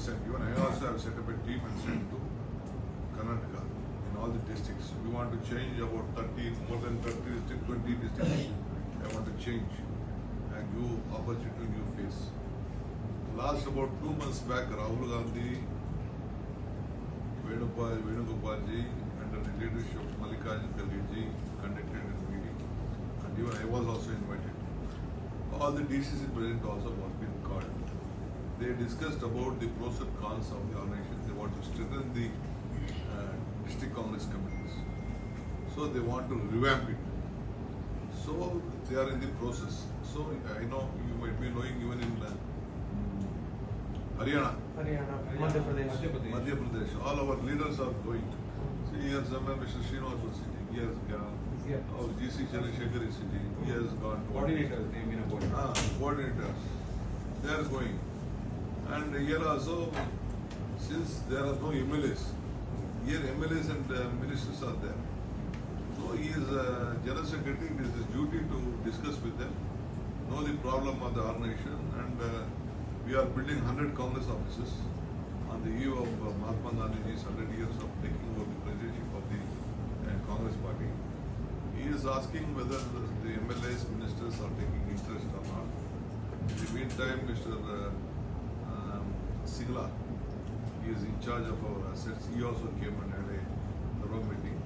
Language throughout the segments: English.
set. Even I also have set up a team and sent to Karnataka in all the districts. We want to change about 30, more than 30 districts, 20 districts. I want to change and new opportunity, new face. Last about two months back, Rahul Gandhi, Venugopal, Venugopalji, under the leadership of Mallikarjun Khalilji, conducted a meeting. And even I was also invited. All the DCC present also was been called they discussed about the pros and cons of the organization. They want to strengthen the uh, district congress committees. So they want to revamp it. So they are in the process. So uh, I know you might be knowing even in uh, Haryana, Haryana, Madhya Pradesh. Madhya Pradesh, All our leaders are going. See, here somewhere Mr. Srinivas was sitting. He has gone. Yeah. Oh, GC Chandrasekhar is sitting. He has gone. Coordinators, they mean coordinator. Ah, coordinators. They are going. And here also, since there are no MLAs, here MLAs and uh, ministers are there. So he is uh, general secretary, it is his duty to discuss with them, know the problem of the organization and uh, we are building hundred Congress offices on the eve of uh, Mahatma Gandhi's hundred years of taking over the presidency of the uh, Congress party. He is asking whether the, the MLAs, ministers are taking interest or not. In the meantime, Mr. Uh, Singla, he is in charge of our assets. He also came and had a thorough meeting.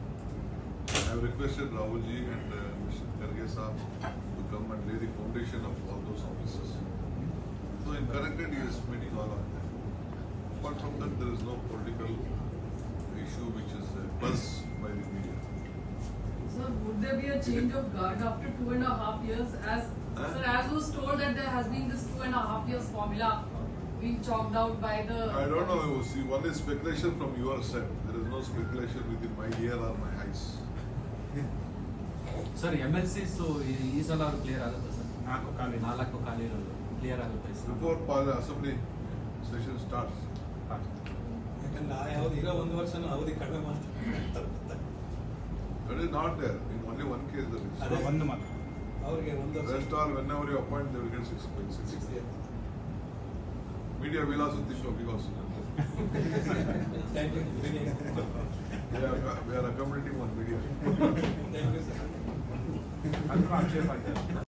I have requested Rahulji and uh, Mr. Karge Saab to come and lay the foundation of all those offices. So in connected, he is meeting all of them. Apart from that, there is no political issue which is uh, buzz by the media. Sir, would there be a change of guard after two and a half years? As Huh? sir, as was told that there has been this two and a half years formula being chalked out by the. I don't know, see, one is speculation from your side. There is no speculation within my ear or my eyes. Sir M L Cs ಈ ಸಲ ಅವ್ರು clear ಆಗುತ್ತೆ sir ನಾಲ್ಕು ಖಾಲಿ. ನಾಲ್ಕು ಖಾಲಿ ಇರೋದು clear ಆಗುತ್ತೆ Parliament Assembly session starts. ಯಾಕಂದ್ರೆ ಆ ಯಾವ್ದು ಇರೋ ಒಂದು ವರ್ಷನೂ ಅವಧಿ ಕಡಿಮೆ ಮಾಡ್ತಾರೆ That is not there. In only one case there is. ಅದೇ. ಒಂದು one ಅವ್ರಿಗೆ ಒಂದು ವರ್ಷ Rest all, whenever you appoint, they will media the show because Thank you. we, are, uh, a are one media. Thank you, sir. I'm not sure